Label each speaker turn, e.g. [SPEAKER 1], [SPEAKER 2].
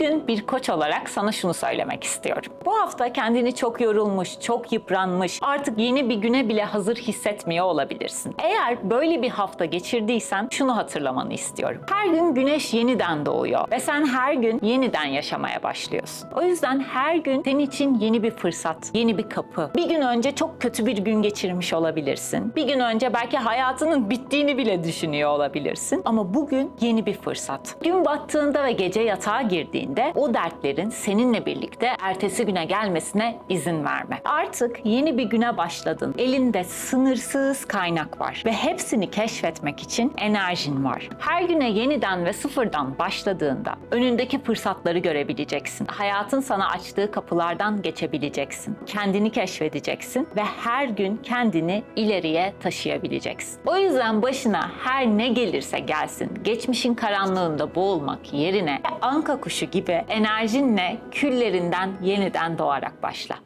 [SPEAKER 1] Bugün bir koç olarak sana şunu söylemek istiyorum. Bu hafta kendini çok yorulmuş, çok yıpranmış, artık yeni bir güne bile hazır hissetmiyor olabilirsin. Eğer böyle bir hafta geçirdiysen şunu hatırlamanı istiyorum. Her gün güneş yeniden doğuyor ve sen her gün yeniden yaşamaya başlıyorsun. O yüzden her gün senin için yeni bir fırsat, yeni bir kapı. Bir gün önce çok kötü bir gün geçirmiş olabilirsin. Bir gün önce belki hayatının bittiğini bile düşünüyor olabilirsin. Ama bugün yeni bir fırsat. Gün battığında ve gece yatağa girdiğinde o dertlerin seninle birlikte ertesi güne gelmesine izin verme. Artık yeni bir güne başladın. Elinde sınırsız kaynak var ve hepsini keşfetmek için enerjin var. Her güne yeniden ve sıfırdan başladığında önündeki fırsatları görebileceksin. Hayatın sana açtığı kapılardan geçebileceksin. Kendini keşfedeceksin ve her gün kendini ileriye taşıyabileceksin. O yüzden başına her ne gelirse gelsin, geçmişin karanlığında boğulmak yerine anka kuşu gibi enerjinle küllerinden yeniden doğarak başla.